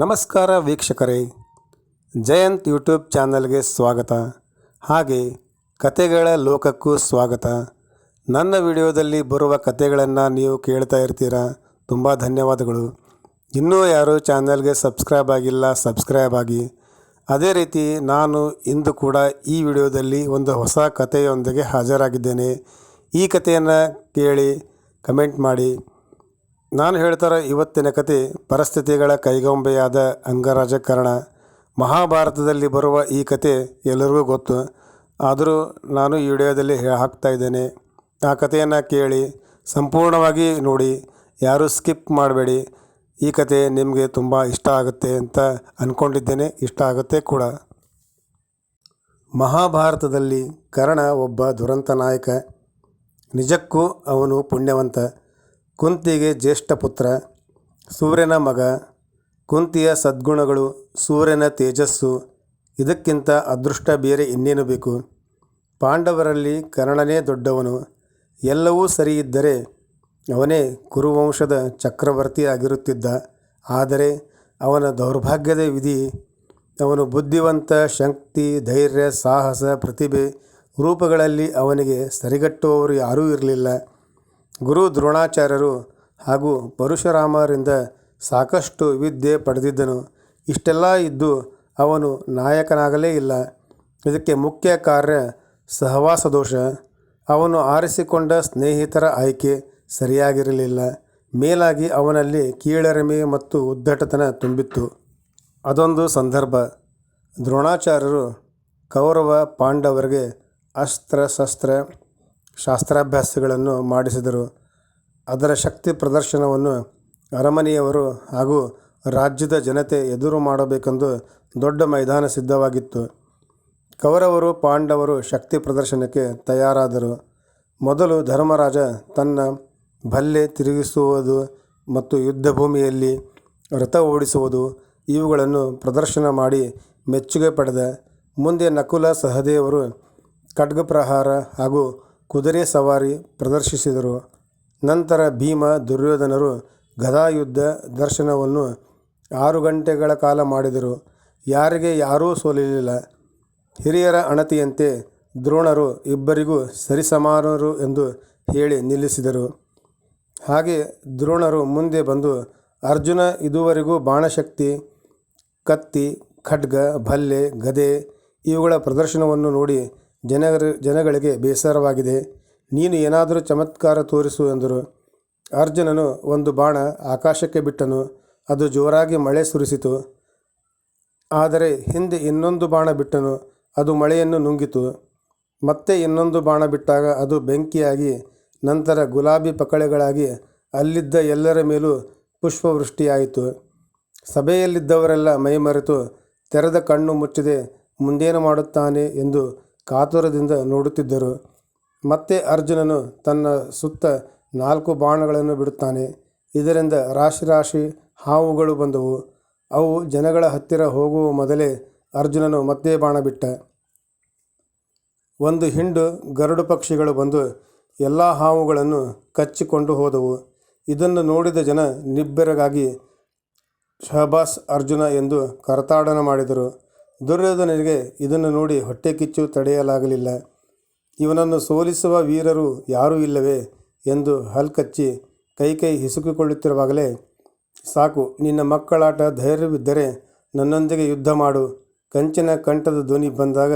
ನಮಸ್ಕಾರ ವೀಕ್ಷಕರೇ. ಜಯಂತ್ ಯೂಟ್ಯೂಬ್ ಚಾನಲ್ಗೆ ಸ್ವಾಗತ. ಹಾಗೆ ಕತೆಗಳ ಲೋಕಕ್ಕೂ ಸ್ವಾಗತ. ನನ್ನ ವಿಡಿಯೋದಲ್ಲಿ ಬರುವ ಕತೆಗಳನ್ನು ನೀವು ಕೇಳ್ತಾ ಇರ್ತೀರಾ? ತುಂಬ ಧನ್ಯವಾದಗಳು. ಇನ್ನೂ ಯಾರು ಚಾನಲ್ಗೆ ಸಬ್ಸ್ಕ್ರೈಬ್ ಆಗಿಲ್ಲ, ಸಬ್ಸ್ಕ್ರೈಬ್ ಆಗಿ. ಅದೇ ರೀತಿ ನಾನು ಇಂದು ಕೂಡ ಈ ವಿಡಿಯೋದಲ್ಲಿ ಒಂದು ಹೊಸ ಕಥೆಯೊಂದಿಗೆ ಹಾಜರಾಗಿದ್ದೇನೆ. ಈ ಕಥೆಯನ್ನು ಕೇಳಿ, ಕಮೆಂಟ್ ಮಾಡಿ. ನಾನು ಹೇಳ್ತಾರ ಇವತ್ತಿನ ಕತೆ ಪರಿಸ್ಥಿತಿಗಳ ಕೈಗೊಂಬೆಯಾದ ಅಂಗರಾಜಕಾರಣ. ಮಹಾಭಾರತದಲ್ಲಿ ಬರುವ ಈ ಕತೆ ಎಲ್ಲರಿಗೂ ಗೊತ್ತು. ಆದರೂ ನಾನು ಈ ವಿಡಿಯೋದಲ್ಲಿ ಹಾಕ್ತಾ ಇದ್ದೇನೆ. ಆ ಕಥೆಯನ್ನು ಕೇಳಿ, ಸಂಪೂರ್ಣವಾಗಿ ನೋಡಿ, ಯಾರೂ ಸ್ಕಿಪ್ ಮಾಡಬೇಡಿ. ಈ ಕತೆ ನಿಮಗೆ ತುಂಬ ಇಷ್ಟ ಆಗುತ್ತೆ ಅಂತ ಅಂದ್ಕೊಂಡಿದ್ದೇನೆ ಇಷ್ಟ ಆಗುತ್ತೆ ಕೂಡ. ಮಹಾಭಾರತದಲ್ಲಿ ಕರ್ಣ ಒಬ್ಬ ದುರಂತ ನಾಯಕ. ನಿಜಕ್ಕೂ ಅವನು ಪುಣ್ಯವಂತ. ಕುಂತಿಗೆ ಜ್ಯೇಷ್ಠ ಪುತ್ರ, ಸೂರ್ಯನ ಮಗ, ಕುಂತಿಯ ಸದ್ಗುಣಗಳು ಸೂರ್ಯನ ತೇಜಸ್ಸು, ಇದಕ್ಕಿಂತ ಅದೃಷ್ಟ ಬೇರೆ ಇನ್ನೇನು ಬೇಕು? ಪಾಂಡವರಲ್ಲಿ ಕರ್ಣನೇ ದೊಡ್ಡವನು, ಎಲ್ಲವೂ ಸರಿ ಇದ್ದರೆ ಅವನೇ ಕುರುವಂಶದ ಚಕ್ರವರ್ತಿ ಆಗಿರುತ್ತಿದ್ದ. ಆದರೆ ಅವನ ದೌರ್ಭಾಗ್ಯದ ವಿಧಿ, ಅವನು ಬುದ್ಧಿವಂತ, ಶಕ್ತಿ, ಧೈರ್ಯ, ಸಾಹಸ, ಪ್ರತಿಭೆ ರೂಪಗಳಲ್ಲಿ ಅವನಿಗೆ ಸರಿಗಟ್ಟುವವರು ಯಾರೂ ಇರಲಿಲ್ಲ. ಗುರು ದ್ರೋಣಾಚಾರ್ಯರು ಹಾಗೂ ಪರಶುರಾಮರಿಂದ ಸಾಕಷ್ಟು ವಿದ್ಯೆ ಪಡೆದಿದ್ದನು. ಇಷ್ಟೆಲ್ಲ ಇದ್ದು ಅವನು ನಾಯಕನಾಗಲೇ ಇಲ್ಲ. ಇದಕ್ಕೆ ಮುಖ್ಯ ಕಾರ್ಯ ಸಹವಾಸ ದೋಷ. ಅವನು ಆರಿಸಿಕೊಂಡ ಸ್ನೇಹಿತರ ಆಯ್ಕೆ ಸರಿಯಾಗಿರಲಿಲ್ಲ. ಮೇಲಾಗಿ ಅವನಲ್ಲಿ ಕೀಳರಿಮೆ ಮತ್ತು ಉದ್ದಟತನ ತುಂಬಿತ್ತು. ಅದೊಂದು ಸಂದರ್ಭ. ದ್ರೋಣಾಚಾರ್ಯರು ಕೌರವ ಪಾಂಡವರಿಗೆ ಅಸ್ತ್ರ ಶಸ್ತ್ರ ಶಾಸ್ತ್ರಾಭ್ಯಾಸಗಳನ್ನು ಮಾಡಿಸಿದರು. ಅದರ ಶಕ್ತಿ ಪ್ರದರ್ಶನವನ್ನು ಅರಮನೆಯವರು ಹಾಗೂ ರಾಜ್ಯದ ಜನತೆ ಎದುರು ಮಾಡಬೇಕೆಂದು ದೊಡ್ಡ ಮೈದಾನ ಸಿದ್ಧವಾಗಿತ್ತು. ಕೌರವರು, ಪಾಂಡವರು ಶಕ್ತಿ ಪ್ರದರ್ಶನಕ್ಕೆ ತಯಾರಾದರು. ಮೊದಲು ಧರ್ಮರಾಜ ತನ್ನ ಭಲ್ಲೆ ತಿರುಗಿಸುವುದು ಮತ್ತು ಯುದ್ಧ ಭೂಮಿಯಲ್ಲಿ ರಥ ಓಡಿಸುವುದು ಇವುಗಳನ್ನು ಪ್ರದರ್ಶನ ಮಾಡಿ ಮೆಚ್ಚುಗೆ ಪಡೆದ. ಮುಂದೆ ನಕುಲ ಸಹದೇವರು ಖಡ್ಗಪ್ರಹಾರ ಹಾಗೂ ಕುದುರೆ ಸವಾರಿ ಪ್ರದರ್ಶಿಸಿದರು. ನಂತರ ಭೀಮ ದುರ್ಯೋಧನರು ಗದಾಯುದ್ಧ ದರ್ಶನವನ್ನು ಆರು ಗಂಟೆಗಳ ಕಾಲ ಮಾಡಿದರು. ಯಾರಿಗೆ ಯಾರೂ ಸೋಲಿಲ್ಲ ಹಿರಿಯರ ಅಣತಿಯಂತೆ ದ್ರೋಣರು ಇಬ್ಬರಿಗೂ ಸರಿಸಮಾನರು ಎಂದು ಹೇಳಿ ನಿಲ್ಲಿಸಿದರು. ಹಾಗೆ ದ್ರೋಣರು ಮುಂದೆ ಬಂದು ಅರ್ಜುನ ಇದುವರೆಗೂ ಬಾಣಶಕ್ತಿ, ಕತ್ತಿ, ಖಡ್ಗ, ಭಲ್ಲೆ, ಗದೆ ಇವುಗಳ ಪ್ರದರ್ಶನವನ್ನು ನೋಡಿ ಜನಗರ, ಜನಗಳಿಗೆ ಬೇಸರವಾಗಿದೆ. ನೀನು ಏನಾದರೂ ಚಮತ್ಕಾರ ತೋರಿಸು ಎಂದರು. ಅರ್ಜುನನು ಒಂದು ಬಾಣ ಆಕಾಶಕ್ಕೆ ಬಿಟ್ಟನು. ಅದು ಜೋರಾಗಿ ಮಳೆ ಸುರಿಸಿತು. ಆದರೆ ಹಿಂದೆ ಇನ್ನೊಂದು ಬಾಣ ಬಿಟ್ಟನು. ಅದು ಮಳೆಯನ್ನು ನುಂಗಿತು. ಮತ್ತೆ ಇನ್ನೊಂದು ಬಾಣ ಬಿಟ್ಟಾಗ ಅದು ಬೆಂಕಿಯಾಗಿ, ನಂತರ ಗುಲಾಬಿ ಪಕಳೆಗಳಾಗಿ ಅಲ್ಲಿದ್ದ ಎಲ್ಲರ ಮೇಲೂ ಪುಷ್ಪವೃಷ್ಟಿಯಾಯಿತು. ಸಭೆಯಲ್ಲಿದ್ದವರೆಲ್ಲ ಮೈಮರೆತು, ತೆರೆದ ಕಣ್ಣು ಮುಚ್ಚದೆ, ಮುಂದೇನು ಮಾಡುತ್ತಾನೆ ಎಂದು ಕಾತುರದಿಂದ ನೋಡುತ್ತಿದ್ದರು. ಮತ್ತೆ ಅರ್ಜುನನು ತನ್ನ ಸುತ್ತ ನಾಲ್ಕು ಬಾಣಗಳನ್ನು ಬಿಡುತ್ತಾನೆ. ಇದರಿಂದ ರಾಶಿ ರಾಶಿ ಹಾವುಗಳು ಬಂದವು. ಅವು ಜನಗಳ ಹತ್ತಿರ ಹೋಗುವ ಮೊದಲೇ ಅರ್ಜುನನು ಮತ್ತೆ ಬಾಣ ಬಿಟ್ಟ. ಒಂದು ಹಿಂಡು ಗರುಡು ಪಕ್ಷಿಗಳು ಬಂದು ಎಲ್ಲ ಹಾವುಗಳನ್ನು ಕಚ್ಚಿಕೊಂಡು ಹೋದವು. ಇದನ್ನು ನೋಡಿದ ಜನ ನಿಬ್ಬೆರಗಾಗಿ ಶಹಬಾಸ್ ಅರ್ಜುನ ಎಂದು ಕರತಾಡನ ಮಾಡಿದರು. ದುರ್ಯೋಧನನಿಗೆ ಇದನ್ನು ನೋಡಿ ಹೊಟ್ಟೆ ಕಿಚ್ಚು ತಡೆಯಲಾಗಲಿಲ್ಲ. ಇವನನ್ನು ಸೋಲಿಸುವ ವೀರರು ಯಾರೂ ಇಲ್ಲವೇ ಎಂದು ಹಲ್ಕಚ್ಚಿ ಕೈ ಕೈ ಹಿಸುಕಿಕೊಳ್ಳುತ್ತಿರುವಾಗಲೇ, ಸಾಕು, ನಿನ್ನ ಮಕ್ಕಳಾಟ ಧೈರ್ಯವಿದ್ದರೆ ನನ್ನೊಂದಿಗೆ ಯುದ್ಧ ಮಾಡು. ಕಂಚಿನ ಕಂಠದ ಧ್ವನಿ ಬಂದಾಗ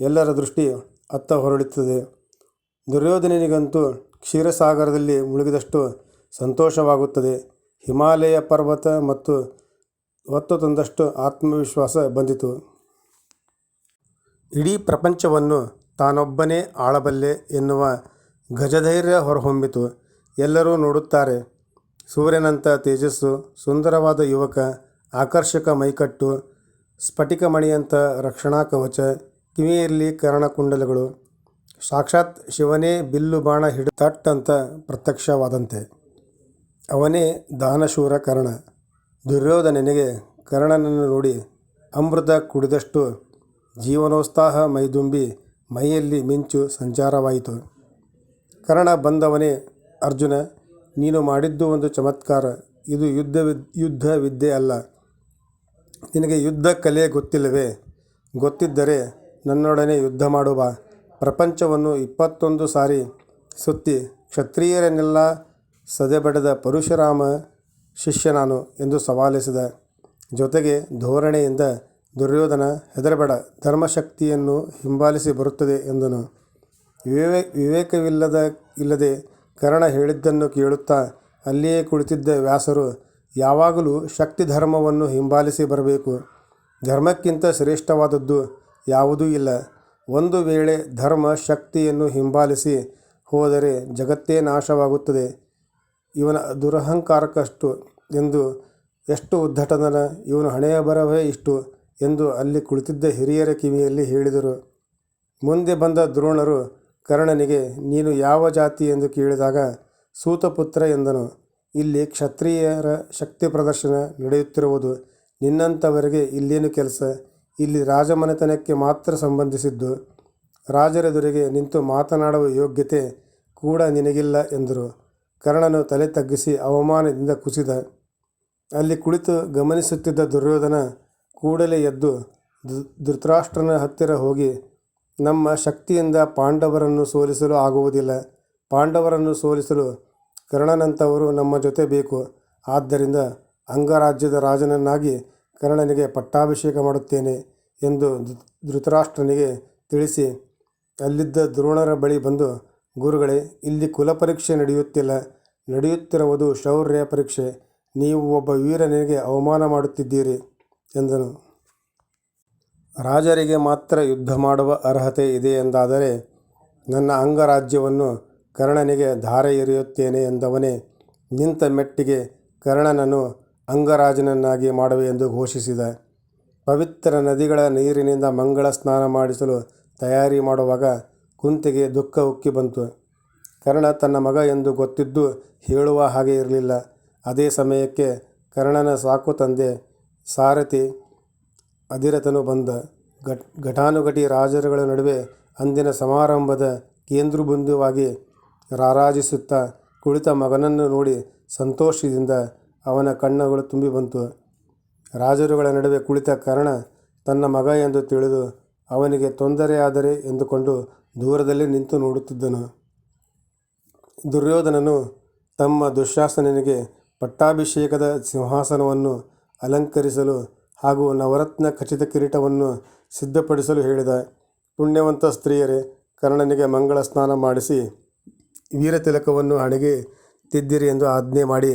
ಎಲ್ಲರ ದೃಷ್ಟಿ ಅತ್ತ ಹೊರಡುತ್ತದೆ. ದುರ್ಯೋಧನನಿಗಂತೂ ಕ್ಷೀರಸಾಗರದಲ್ಲಿ ಮುಳುಗಿದಷ್ಟು ಸಂತೋಷವಾಗುತ್ತದೆ. ಹಿಮಾಲಯ ಪರ್ವತ ಮತ್ತು ಹೊತ್ತು ತಂದಷ್ಟು ಆತ್ಮವಿಶ್ವಾಸ ಬಂದಿತು. ಇಡೀ ಪ್ರಪಂಚವನ್ನು ತಾನೊಬ್ಬನೇ ಆಳಬಲ್ಲೆ ಎನ್ನುವ ಗಜಧೈರ್ಯ ಹೊರಹೊಮ್ಮಿತು. ಎಲ್ಲರೂ ನೋಡುತ್ತಾರೆ. ಸೂರ್ಯನಂಥ ತೇಜಸ್ಸು, ಸುಂದರವಾದ ಯುವಕ, ಆಕರ್ಷಕ ಮೈಕಟ್ಟು ಸ್ಫಟಿಕ ಮಣಿಯಂಥ ರಕ್ಷಣಾ ಕವಚ, ಕಿವಿಯಲ್ಲಿ ಕರ್ಣಕುಂಡಲಗಳು. ಸಾಕ್ಷಾತ್ ಶಿವನೇ ಬಿಲ್ಲು ಬಾಣ ಹಿಡಿದಟ್ಟಂತ ಪ್ರತ್ಯಕ್ಷವಾದಂತೆ. ಅವನೇ ದಾನಶೂರ ಕರ್ಣ. ದುರ್ಯೋಧನನಿಗೆ ಕರ್ಣನನ್ನು ನೋಡಿ ಅಮೃತ ಕುಡಿದಷ್ಟು ಜೀವನೋತ್ಸಾಹ ಮೈದುಂಬಿ ಮೈಯಲ್ಲಿ ಮಿಂಚು ಸಂಚಾರವಾಯಿತು. ಕರ್ಣ ಬಂದವನೇ ಅರ್ಜುನ, ನೀನು ಮಾಡಿದ್ದು ಒಂದು ಚಮತ್ಕಾರ, ಇದು ಯುದ್ಧ ಯುದ್ಧ ವಿದ್ಯೆ ಅಲ್ಲ. ನಿನಗೆ ಯುದ್ಧ ಕಲೆ ಗೊತ್ತಿಲ್ಲವೇ? ಗೊತ್ತಿದ್ದರೆ ನನ್ನೊಡನೆ ಯುದ್ಧ ಮಾಡುವ ಪ್ರಪಂಚವನ್ನು ಇಪ್ಪತ್ತೊಂದು ಸಾರಿ ಸುತ್ತಿ ಕ್ಷತ್ರಿಯರನ್ನೆಲ್ಲ ಸದೆಬಡೆದ ಪರಶುರಾಮ ಶಿಷ್ಯ ನಾನು ಎಂದು ಸವಾಲಿಸಿದ. ಜೊತೆಗೆ ಧೋರಣೆಯಿಂದ ದುರ್ಯೋಧನ ಹೆದರಬೇಡ, ಧರ್ಮಶಕ್ತಿಯನ್ನು ಹಿಂಬಾಲಿಸಿ ಬರುತ್ತದೆ ಎಂದನು. ವಿವೇ ವಿವೇಕವಿಲ್ಲದ, ಇಲ್ಲದೆ ಕರ್ಣ ಹೇಳಿದ್ದನ್ನು ಕೇಳುತ್ತಾ ಅಲ್ಲಿಯೇ ಕುಳಿತಿದ್ದ ವ್ಯಾಸರು, ಯಾವಾಗಲೂ ಶಕ್ತಿ ಧರ್ಮವನ್ನು ಹಿಂಬಾಲಿಸಿ ಬರಬೇಕು. ಧರ್ಮಕ್ಕಿಂತ ಶ್ರೇಷ್ಠವಾದದ್ದು ಯಾವುದೂ ಇಲ್ಲ. ಒಂದು ವೇಳೆ ಧರ್ಮ ಶಕ್ತಿಯನ್ನು ಹಿಂಬಾಲಿಸಿ ಹೋದರೆ ಜಗತ್ತೇ ನಾಶವಾಗುತ್ತದೆ. ಇವನ ದುರಹಂಕಾರಕ್ಕಷ್ಟು ಎಂದು ಎಷ್ಟು ಉದ್ಧಟನ ಇವನು ಹಣೆಯ ಬರವೇ ಇಷ್ಟು. ಎಂದು ಅಲ್ಲಿ ಕುಳಿತಿದ್ದ ಹಿರಿಯರ ಕಿವಿಯಲ್ಲಿ ಹೇಳಿದರು. ಮುಂದೆ ಬಂದ ದ್ರೋಣರು ಕರ್ಣನಿಗೆ, ನೀನು ಯಾವ ಜಾತಿ ಎಂದು ಕೇಳಿದಾಗ ಸೂತಪುತ್ರ ಎಂದನು. ಇಲ್ಲಿ ಕ್ಷತ್ರಿಯರ ಶಕ್ತಿ ಪ್ರದರ್ಶನ ನಡೆಯುತ್ತಿರುವುದು ನಿನ್ನಂಥವರಿಗೆ ಇಲ್ಲೇನು ಕೆಲಸ? ಇಲ್ಲಿ ರಾಜಮನೆತನಕ್ಕೆ ಮಾತ್ರ ಸಂಬಂಧಿಸಿದ್ದು. ರಾಜರೆದುರಿಗೆ ನಿಂತು ಮಾತನಾಡುವ ಯೋಗ್ಯತೆ ಕೂಡ ನಿನಗಿಲ್ಲ ಎಂದರು. ಕರ್ಣನು ತಲೆ ತಗ್ಗಿಸಿ ಅವಮಾನದಿಂದ ಕುಸಿದ. ಅಲ್ಲಿ ಕುಳಿತು ಗಮನಿಸುತ್ತಿದ್ದ ದುರ್ಯೋಧನ ಕೂಡಲೇ ಎದ್ದು ಧೃತರಾಷ್ಟ್ರನ ಹತ್ತಿರ ಹೋಗಿ, ನಮ್ಮ ಶಕ್ತಿಯಿಂದ ಪಾಂಡವರನ್ನು ಸೋಲಿಸಲು ಆಗುವುದಿಲ್ಲ. ಪಾಂಡವರನ್ನು ಸೋಲಿಸಲು ಕರ್ಣನಂಥವರು ನಮ್ಮ ಜೊತೆ ಬೇಕು. ಆದ್ದರಿಂದ ಅಂಗರಾಜ್ಯದ ರಾಜನನ್ನಾಗಿ ಕರ್ಣನಿಗೆ ಪಟ್ಟಾಭಿಷೇಕ ಮಾಡುತ್ತೇನೆ ಎಂದು ಧೃತರಾಷ್ಟ್ರನಿಗೆ ತಿಳಿಸಿ, ಅಲ್ಲಿದ್ದ ದ್ರೋಣರ ಬಳಿ ಬಂದು, ಗುರುಗಳೇ, ಇಲ್ಲಿ ಕುಲಪರೀಕ್ಷೆ ನಡೆಯುತ್ತಿಲ್ಲ. ನಡೆಯುತ್ತಿರುವುದು ಶೌರ್ಯ ಪರೀಕ್ಷೆ. ನೀವು ಒಬ್ಬ ವೀರನಿಗೆ ಅವಮಾನ ಮಾಡುತ್ತಿದ್ದೀರಿ. ಎಂದನು. ರಾಜರಿಗೆ ಮಾತ್ರ ಯುದ್ಧ ಮಾಡುವ ಅರ್ಹತೆ ಇದೆ ಎಂದಾದರೆ ನನ್ನ ಅಂಗರಾಜ್ಯವನ್ನು ಕರ್ಣನಿಗೆ ಧಾರೆ ಎರೆಯುತ್ತೇನೆ ಎಂದವನೇ, ನಿಂತ ಮೆಟ್ಟಿಗೆ ಕರ್ಣನನ್ನು ಅಂಗರಾಜನನ್ನಾಗಿ ಮಾಡುವೆ ಎಂದು ಘೋಷಿಸಿದ. ಪವಿತ್ರ ನದಿಗಳ ನೀರಿನಿಂದ ಮಂಗಳ ಸ್ನಾನ ಮಾಡಿಸಲು ತಯಾರಿ ಮಾಡುವಾಗ ಕುಂತಿಗೆ ದುಃಖ ಉಕ್ಕಿ ಬಂತು. ಕರ್ಣ ತನ್ನ ಮಗ ಎಂದು ಗೊತ್ತಿದ್ದು ಹೇಳುವ ಹಾಗೆ ಇರಲಿಲ್ಲ. ಅದೇ ಸಮಯಕ್ಕೆ ಕರ್ಣನ ಸಾಕು ತಂದೆ ಸಾರಥಿ ಅಧಿರಥನು ಬಂದ. ಘಟ್, ಘಟಾನುಘಟಿ ರಾಜರುಗಳ ನಡುವೆ ಅಂದಿನ ಸಮಾರಂಭದ ಕೇಂದ್ರಬಿಂದುವಾಗಿ ರಾರಾಜಿಸುತ್ತಾ ಕುಳಿತ ಮಗನನ್ನು ನೋಡಿ ಸಂತೋಷದಿಂದ ಅವನ ಕಣ್ಣುಗಳು ತುಂಬಿ ಬಂತು ರಾಜರುಗಳ ನಡುವೆ ಕುಳಿತ ಕರ್ಣ ತನ್ನ ಮಗ ಎಂದು ತಿಳಿದು ಅವನಿಗೆ ತೊಂದರೆಯಾದರೆ ಎಂದುಕೊಂಡು ದೂರದಲ್ಲಿ ನಿಂತು ನೋಡುತ್ತಿದ್ದನು. ದುರ್ಯೋಧನನು ತಮ್ಮ ದುಶಾಸನಿಗೆ ಪಟ್ಟಾಭಿಷೇಕದ ಸಿಂಹಾಸನವನ್ನು ಅಲಂಕರಿಸಲು ಹಾಗೂ ನವರತ್ನ ಖಚಿತ ಕಿರೀಟವನ್ನು ಸಿದ್ಧಪಡಿಸಲು ಹೇಳಿದ ಪುಣ್ಯವಂತ ಸ್ತ್ರೀಯರೇ, ಕರ್ಣನಿಗೆ ಮಂಗಳ ಸ್ನಾನ ಮಾಡಿಸಿ ವೀರತಿಲಕವನ್ನು ಹಣೆಗೆ ತಿದ್ದಿರಿ ಎಂದು ಆಜ್ಞೆ ಮಾಡಿ,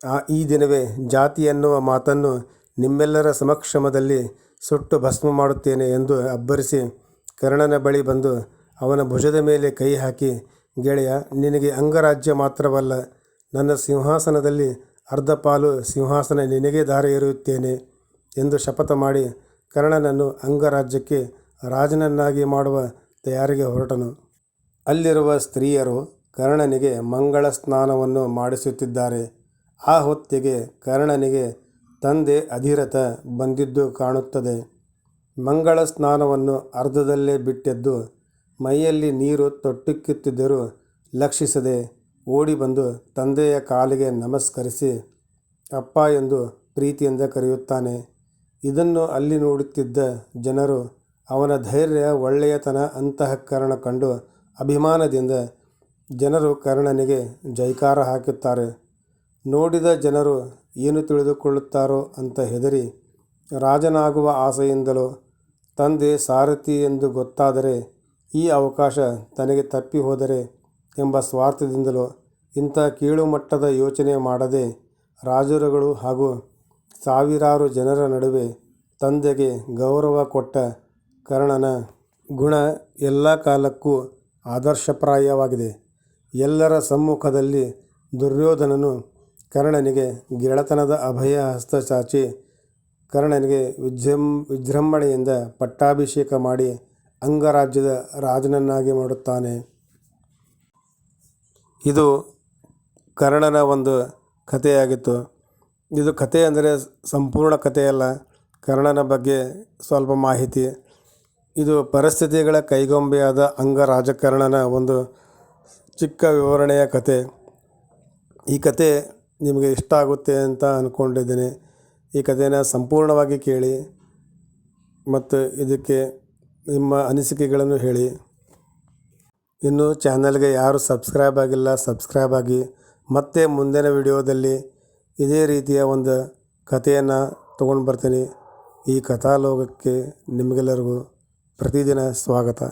ಆ ಈ ದಿನವೇ ಜಾತಿ ಎನ್ನುವ ಮಾತನ್ನು ನಿಮ್ಮೆಲ್ಲರ ಸಮಕ್ಷಮದಲ್ಲಿ ಸುಟ್ಟು ಭಸ್ಮ ಮಾಡುತ್ತೇನೆ ಎಂದು ಅಬ್ಬರಿಸಿ ಕರ್ಣನ ಬಳಿ ಬಂದು ಅವನ ಭುಜದ ಮೇಲೆ ಕೈ ಹಾಕಿ, ಗೆಳೆಯ, ನಿನಗೆ ಅಂಗರಾಜ್ಯ ಮಾತ್ರವಲ್ಲ, ನನ್ನ ಸಿಂಹಾಸನದಲ್ಲಿ ಅರ್ಧ ಪಾಲು ಸಿಂಹಾಸನ ನಿನಗೆ ಧಾರೆ ಎರೆಯುತ್ತೇನೆ ಎಂದು ಶಪಥ ಮಾಡಿ ಕರ್ಣನನ್ನು ಅಂಗರಾಜ್ಯಕ್ಕೆ ರಾಜನನ್ನಾಗಿ ಮಾಡುವ ತಯಾರಿಗೆ ಹೊರಟನು. ಅಲ್ಲಿರುವ ಸ್ತ್ರೀಯರು ಕರ್ಣನಿಗೆ ಮಂಗಳ ಸ್ನಾನವನ್ನು ಮಾಡಿಸುತ್ತಿದ್ದಾರೆ. ಆ ಹೊತ್ತಿಗೆ ಕರ್ಣನಿಗೆ ತಂದೆ ಅಧಿರಥ ಬಂದಿದ್ದು ಕಾಣುತ್ತದೆ. ಮಂಗಳ ಸ್ನಾನವನ್ನು ಅರ್ಧದಲ್ಲೇ ಬಿಟ್ಟೆದ್ದು ಮೈಯಲ್ಲಿ ನೀರು ತೊಟ್ಟಿಕ್ಕುತ್ತಿದ್ದರೂ ಲಕ್ಷಿಸದೆ ಓಡಿ ಬಂದು ತಂದೆಯ ಕಾಲಿಗೆ ನಮಸ್ಕರಿಸಿ, ಅಪ್ಪ ಎಂದು ಪ್ರೀತಿಯಿಂದ ಕರೆಯುತ್ತಾನೆ. ಇದನ್ನು ಅಲ್ಲಿ ನೋಡುತ್ತಿದ್ದ ಜನರು ಅವನ ಧೈರ್ಯ ಒಳ್ಳೆಯತನ ಅಂತಃಕರಣ ಕಂಡು ಅಭಿಮಾನದಿಂದ ಜನರು ಕರ್ಣನಿಗೆ ಜೈಕಾರ ಹಾಕುತ್ತಾರೆ. ನೋಡಿದ ಜನರು ಏನು ತಿಳಿದುಕೊಳ್ಳುತ್ತಾರೋ ಅಂತ ಹೆದರಿ ರಾಜನಾಗುವ ಆಸೆಯಿಂದಲೋ, ತಂದೆ ಸಾರಥಿ ಎಂದು ಗೊತ್ತಾದರೆ ಈ ಅವಕಾಶ ತನಗೆ ತಪ್ಪಿ ಹೋದರೆ ಎಂಬ ಸ್ವಾರ್ಥದಿಂದಲೋ ಇಂಥ ಕೀಳುಮಟ್ಟದ ಯೋಚನೆ ಮಾಡದೆ ರಾಜರುಗಳು ಹಾಗೂ ಸಾವಿರಾರು ಜನರ ನಡುವೆ ತಂದೆಗೆ ಗೌರವ ಕೊಟ್ಟ ಕರ್ಣನ ಗುಣ ಎಲ್ಲ ಕಾಲಕ್ಕೂ ಆದರ್ಶಪ್ರಾಯವಾಗಿದೆ. ಎಲ್ಲರ ಸಮ್ಮುಖದಲ್ಲಿ ದುರ್ಯೋಧನನು ಕರ್ಣನಿಗೆ ಗೆಳೆತನದ ಅಭಯ ಹಸ್ತ ಚಾಚಿ ಕರ್ಣನಿಗೆ ವಿಜೃಂ, ವಿಜೃಂಭಣೆಯಿಂದ ಪಟ್ಟಾಭಿಷೇಕ ಮಾಡಿ ಅಂಗರಾಜ್ಯದ ರಾಜನನ್ನಾಗಿ ಮಾಡುತ್ತಾನೆ. ಇದು ಕರ್ಣನ ಒಂದು ಕಥೆಯಾಗಿತ್ತು. ಇದು ಕಥೆ ಅಂದರೆ ಸಂಪೂರ್ಣ ಕಥೆಯಲ್ಲ ಕರ್ಣನ ಬಗ್ಗೆ ಸ್ವಲ್ಪ ಮಾಹಿತಿ. ಇದು ಪರಿಸ್ಥಿತಿಗಳ ಕೈಗೊಂಬೆಯಾದ ಅಂಗ ರಾಜಕಾರಣನ ಒಂದು ಚಿಕ್ಕ ವಿವರಣೆಯ ಕತೆ ಈ ಕತೆ ನಿಮಗೆ ಇಷ್ಟ ಆಗುತ್ತೆ ಅಂತ ಅಂದ್ಕೊಂಡಿದ್ದೀನಿ ಈ ಕಥೆಯನ್ನು ಸಂಪೂರ್ಣವಾಗಿ ಕೇಳಿ ಮತ್ತು ಇದಕ್ಕೆ ನಿಮ್ಮ ಅನಿಸಿಕೆಗಳನ್ನು ಹೇಳಿ. ಇನ್ನು ಚಾನಲ್ಗೆ ಯಾರು ಸಬ್ಸ್ಕ್ರೈಬ್ ಆಗಿಲ್ಲ, ಸಬ್ಸ್ಕ್ರೈಬ್ ಆಗಿ. ಮತ್ತೆ ಮುಂದಿನ ವಿಡಿಯೋದಲ್ಲಿ ಇದೇ ರೀತಿಯ ಒಂದು ಕಥೆಯನ್ನು ತೊಗೊಂಡು ಬರ್ತೀನಿ. ಈ ಕಥಾಲೋಕಕ್ಕೆ ನಿಮಗೆಲ್ಲರಿಗೂ ಪ್ರತಿದಿನ ಸ್ವಾಗತ.